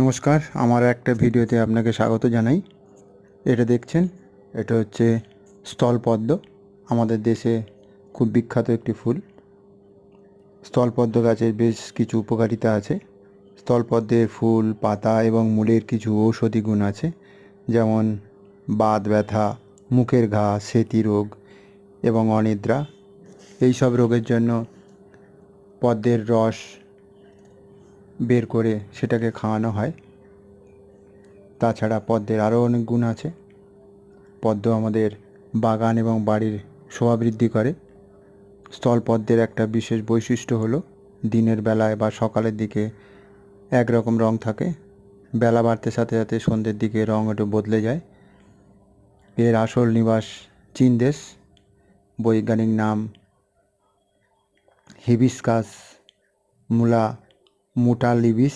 নমস্কার, আমার একটা ভিডিওতে আপনাকে স্বাগত জানাই। এটা দেখছেন, এটা হচ্ছে স্থলপদ্ম, আমাদের দেশে খুব বিখ্যাত একটি ফুল। স্থলপদ্ম গাছের বেশ কিছু উপকারিতা আছে। স্থলপদ্মের ফুল, পাতা এবং মূলের কিছু ঔষধি গুণ আছে, যেমন বাত ব্যথা, মুখের ঘা, সেতি রোগ এবং অনিদ্রা। এই সব রোগের জন্য পদ্মের রস বের করে সেটাকে খাওয়ানো হয়। তাছাড়া পদ্মের আরও অনেক গুণ আছে। পদ্ম আমাদের বাগান এবং বাড়ির শোভা বৃদ্ধি করে। স্থলপদ্মের একটা বিশেষ বৈশিষ্ট্য হলো, দিনের বেলায় বা সকালের দিকে একরকম রং থাকে। বেলা বাড়তে সাথে সাথে সন্ধ্যের দিকে রং একটু বদলে যায়। এর আসল নিবাস চীন দেশ বৈজ্ঞানিক নাম হিবিস্কাস, মুলা মুটালিবিস